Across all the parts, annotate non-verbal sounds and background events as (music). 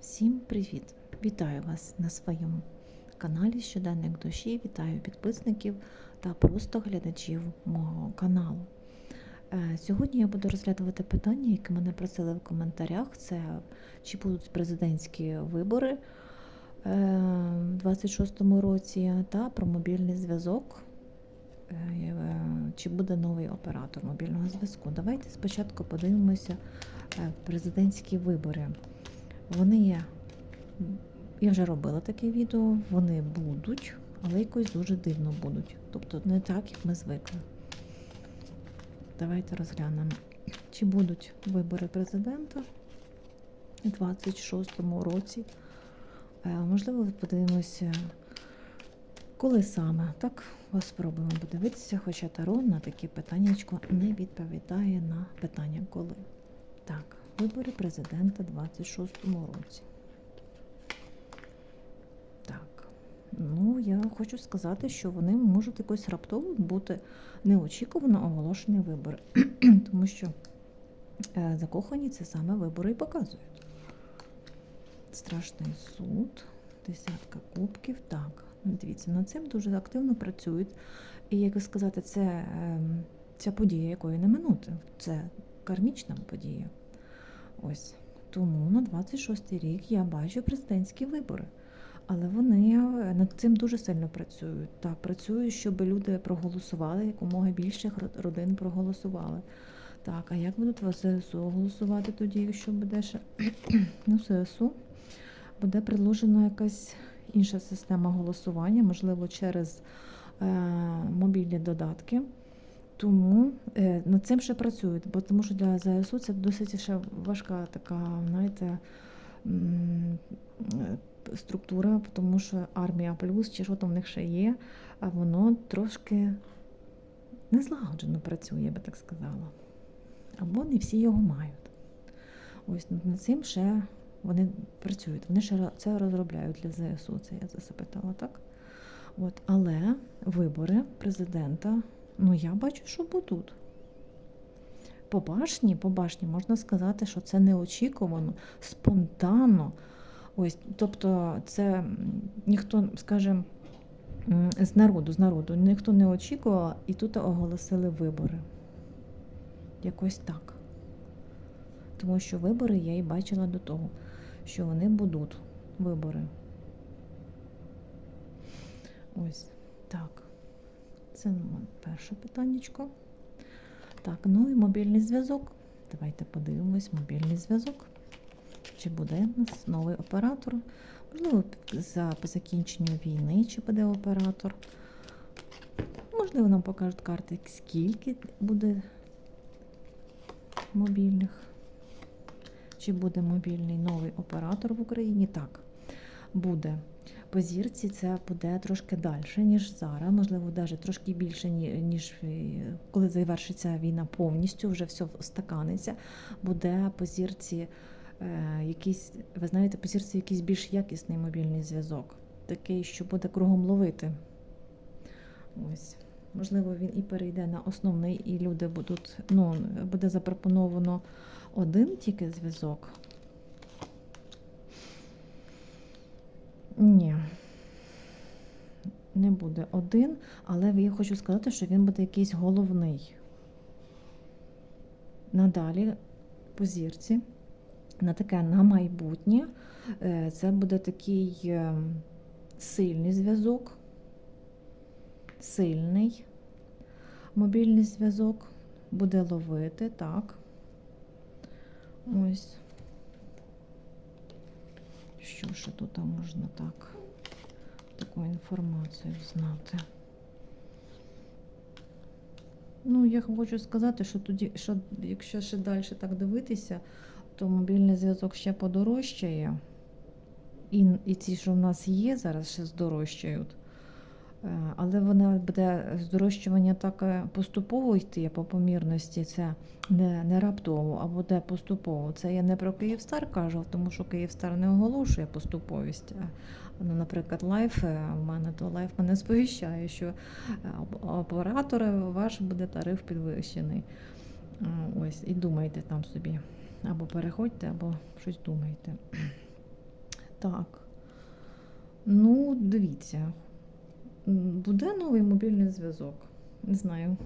Всім привіт! Вітаю вас на своєму каналі Щоденник душі. Вітаю підписників та просто глядачів мого каналу. Е, Сьогодні я буду розглядувати питання, які мене просили в коментарях. Це чи будуть президентські вибори е, в 26-му році, та про мобільний зв'язок. Е, е, Чи буде новий оператор мобільного зв'язку? Давайте спочатку подивимося е, президентські вибори. Вони є, я вже робила таке відео, вони будуть, але якось дуже дивно будуть. Тобто не так, як ми звикли. Давайте розглянемо, чи будуть вибори президента у 26-му році. Е, Можливо, подивимося, коли саме. Так, спробуємо подивитися, хоча Таро на такі питання не відповідає на питання коли. Так, вибори президента у 26-му році. Так. Ну, я хочу сказати, що вони можуть якось раптово бути неочікувано оголошені вибори. (clears throat) Тому що е, закохані це саме вибори і показують. Страшний суд, десятка кубків. Так, дивіться, над цим дуже активно працюють. І як сказати, це е, ця подія, якої не минути. Це кармічна подія. Ось. Тому на 26-й рік я бачу президентські вибори. Але вони е, над цим дуже сильно працюють. Так, працюють, щоб люди проголосували, якомога більше родин проголосували. Так, а як будуть в ЗСУ голосувати тоді, якщо буде ще (clears throat) ну, ЗСУ, буде предложена якась інша система голосування, можливо, через е, мобільні додатки. Тому е, над цим ще працюють, бо тому що для ЗСУ це досить ще важка така, знаєте, е, структура, тому що армія плюс чи що там в них ще є, а воно трошки незлагоджено працює, я би так сказала. Або не всі його мають. Ось над цим ще вони працюють, вони ще це розробляють для ЗСУ, це я запитала, так? От, але вибори президента, ну я бачу, що будуть. По башні, по башні можна сказати, що це неочікувано, спонтанно. Ось, тобто, це ніхто, скажімо, з народу, з народу, ніхто не очікував, і тут оголосили вибори. Якось так. Тому що вибори я і бачила до того, що вони будуть вибори. Ось так. Це перше питаннячко. Так, ну і мобільний зв'язок. Давайте подивимось мобільний зв'язок. Чи буде у нас новий оператор? Можливо, за закінченню війни, чи буде оператор. Можливо, нам покажуть карти, скільки буде мобільних. Чи буде мобільний новий оператор в Україні? Так, буде. По зірці це буде трошки далі, ніж зараз. Можливо, навіть трошки більше, ніж е, коли завершиться війна повністю, вже все стаканиться. Буде по зірці е, якийсь, ви знаєте, по зірці якийсь більш якісний мобільний зв'язок, такий, що буде кругом ловити. Ось. Можливо, він і перейде на основний, і люди будуть, ну, буде запропоновано один тільки зв'язок. Ні, не буде один, але я хочу сказати, що він буде якийсь головний. Надалі по зірці, на таке на майбутнє, е, це буде такий е, сильний зв'язок, сильний мобільний зв'язок, буде ловити, так. Ось. Що ще тут можна так, таку інформацію знати? Ну, я хочу сказати, що тоді, що якщо ще далі так дивитися, то мобільний зв'язок ще подорожчає. І, і ці, що в нас є, зараз ще здорожчають. Е, Але вона буде здорожчування так е, поступово йти по помірності, це не не раптово, а буде поступово. Це я не про Київстар кажу, тому що Київстар не оголошує поступовість. Ну, Наприклад, лайф у мене то лайф мене сповіщає, що оператор ваш буде тариф підвищений. Ось, і думайте там собі. Або переходьте, або щось думайте. (clears throat) Так. Ну, дивіться. Буде новий мобільний зв'язок. Не знаю.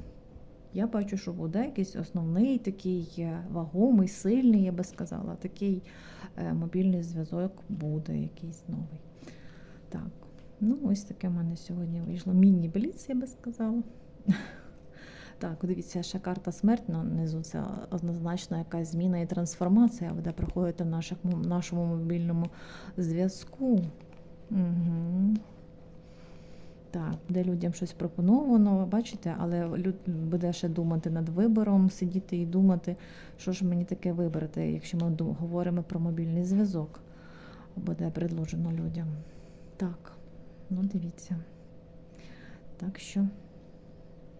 Я бачу, що буде якийсь основний, такий е, вагомий, сильний, я би сказала. Такий е, мобільний зв'язок буде якийсь новий. Так, ну ось таке в мене сьогодні вийшло. Міні-бліц, я би сказала. (laughs) Так, дивіться, ще карта смерть на низу. Це однозначно якась зміна і трансформація буде проходити в нашому мобільному зв'язку. Угу. Так, буде людям щось пропоновано, бачите, але люд буде ще думати над вибором, сидіти і думати, що ж мені таке вибрати, якщо ми говоримо про мобільний зв'язок. Буде предложено людям. Так, ну дивіться. Так що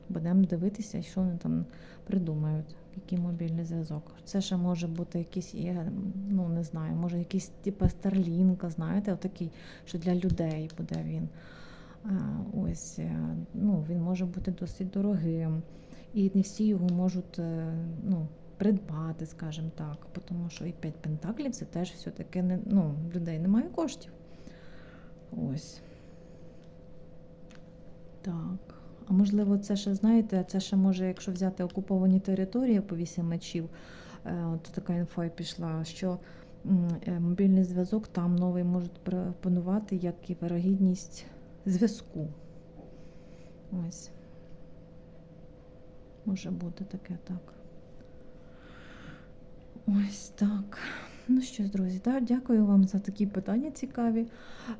будемо дивитися, що вони там придумають, який мобільний зв'язок. Це ще може бути якийсь, я, ну не знаю, може якийсь типу Starlink, знаєте, отакий, що для людей буде він. А, Ось, е, ну, він може бути досить дорогим. І не всі його можуть е, ну, придбати, скажімо так. Тому що і 5 пентаклів це теж все-таки не, ну, людей немає коштів. Ось. Так. А можливо, це ще, знаєте, це ще може, якщо взяти окуповані території по вісім мечів, е, от така інфа пішла, що е, мобільний зв'язок там новий можуть пропонувати як і вирогідність зв'язку. Ось. Може бути таке так. Ось так. Ну що ж, друзі, так, дякую вам за такі питання цікаві.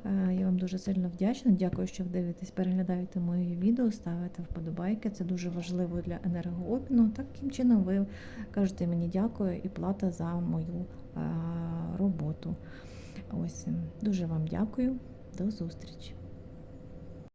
Е, Я вам дуже сильно вдячна. Дякую, що ви дивитесь, переглядаєте мої відео, ставите вподобайки. Це дуже важливо для енергообміну. Таким чином ви кажете мені дякую і плата за мою е, роботу. Ось дуже вам дякую. До зустрічі.